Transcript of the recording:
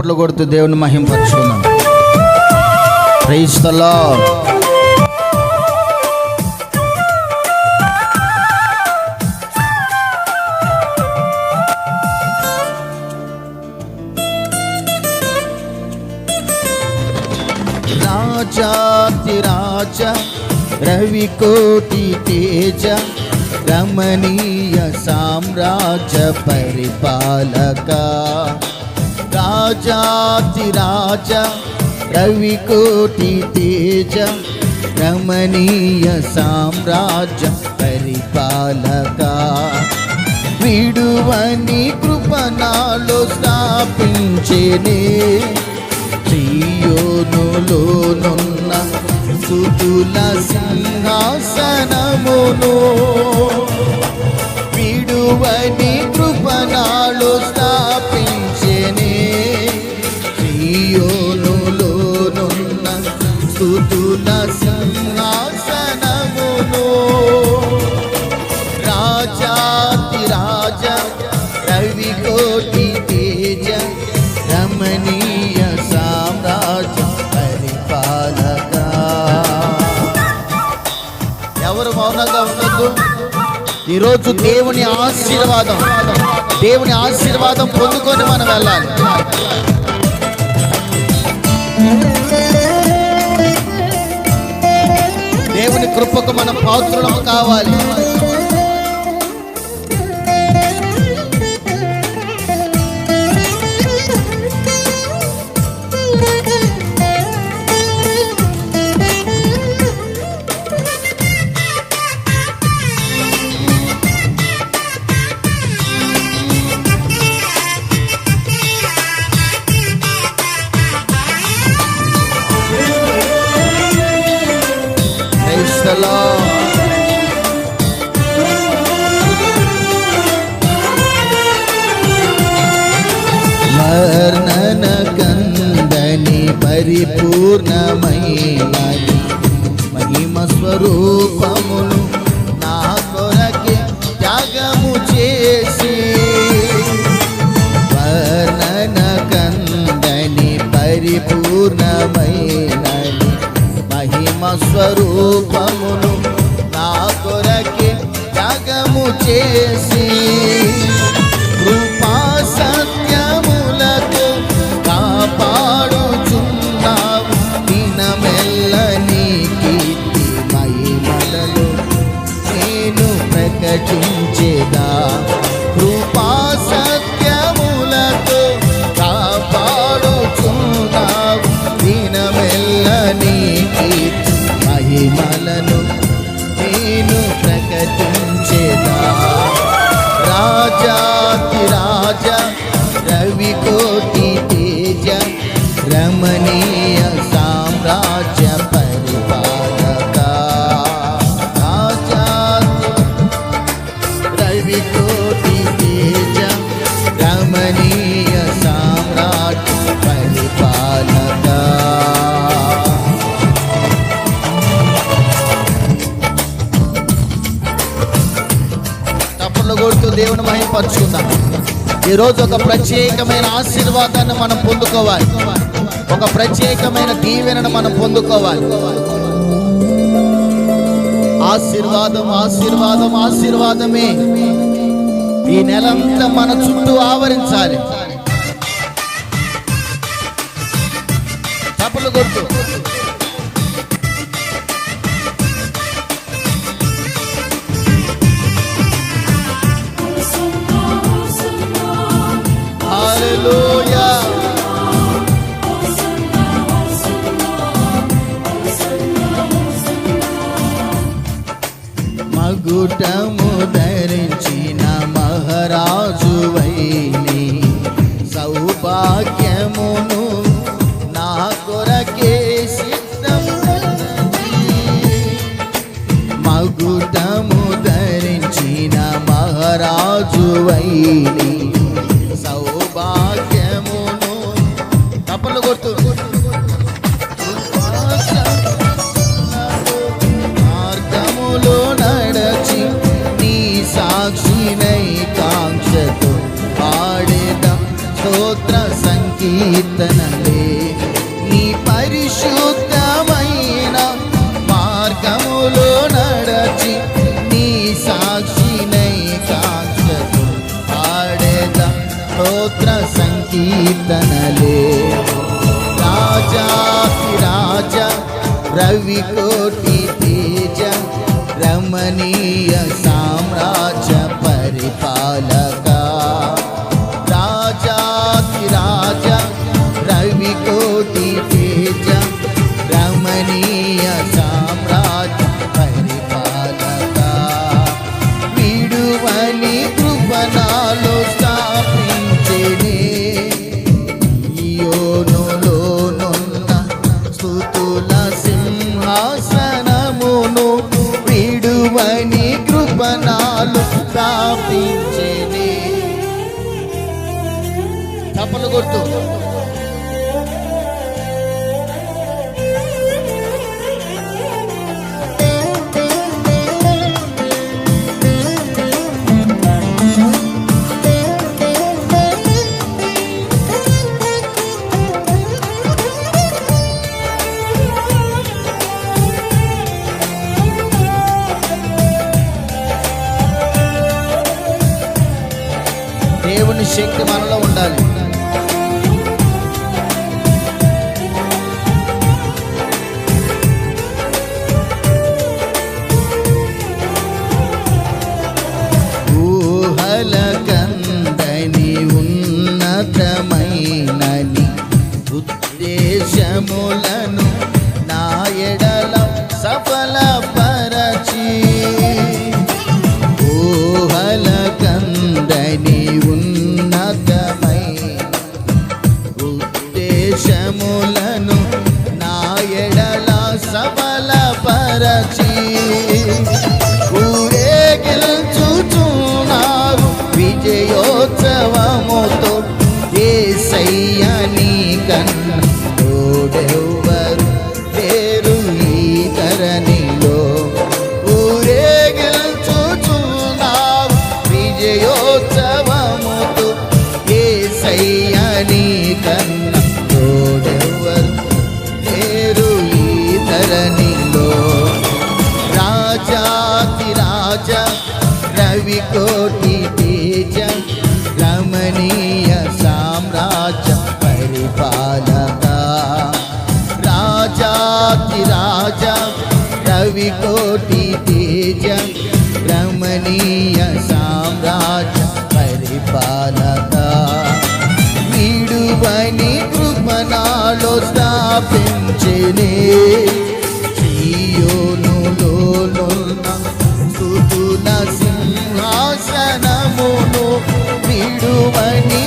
చప్పట్లు కొడుతూ దేవుని మహింపరుచుకున్నాం క్రైస్తలో రాజాతి రాజ రవికోటి తేజ రమణీయ సామ్రాజ్య పరిపాలక. రాజాతి రాజ రవికోటి తేజ రమణీయ సామ్రాజ్య పరిపాలక విడువని కృపణాలో స్థాపించేనే సియోనులోనున్న సుతుల సింహాసనమును రవి కోటి తేజ రమణీయ సామ్రాజ్య పరిపాలక. ఎవరు మౌనంగా ఉండద్దు? ఈరోజు దేవుని ఆశీర్వాదం దేవుని ఆశీర్వాదం పొందుకొని మనం వెళ్ళాలి. దేవుని కృపకు మనం పాత్రులం కావాలి. Praise the Lord. వర్ణన కందని పరిపూర్ణమైనది మహిమ స్వరూపమును నా కొరకి త్యాగము చేసి వర్ణన కందని పరిపూర్ణమైనది స్వరూపమును నా కొరకే త్యాగము చేసి కృపా సత్యములతో కాపాడుచున్నావు. దినమెల్ల నీ కీర్తి మహిమలలో నేను ప్రకటించేదా? రమణీయ పరిపాలక తప్పులు కొడుతూ దేవుని మహింపరచుకుందాం ఈరోజు ఒక ప్రత్యేకమైన ఆశీర్వాదాన్ని మనం పొందుకోవాలి. ఒక ప్రత్యేకమైన దీవెనను మనం పొందుకోవాలి. ఆశీర్వాదం ఆశీర్వాదం ఆశీర్వాదమే. ఈ నెలంతా మన చుట్టూ ఆవరించాలి. తప్పులు కొట్టు. హల్లెలూయా మగుటము ధరించిన మహారాజు వైని సౌభాగ్యమును తప్పలు గుర్తు మార్గములో నడచి నీ సాక్షినై కాంక్షతో పాడేద స్తోత్ర సంకీర్తనం. స్తోత్ర సంకీర్తనలే రాజాకి రాజా రవి కోటి తేజ రమణీయ సామ్రాజ్య పరిపాలక జీవనాలు స్థాపించేనే తప్పలు కొట్టు. శక్తి మనలో ఉండాలి. విజయోత్సవముతో ఏసయ్యని కన్న తోడెవ్వరు పేరు ఈ ధరణిలో ఊరేగిల్చుచున్నారు విజయోత్సవముతో ఏ సయ్యని కన్న రవి కోటి తేజ రమణీయ సామ్రాజ్య పరిపాలక. వీడువని కృపణాలో స్థాపించనే సింహాసనమును విడువని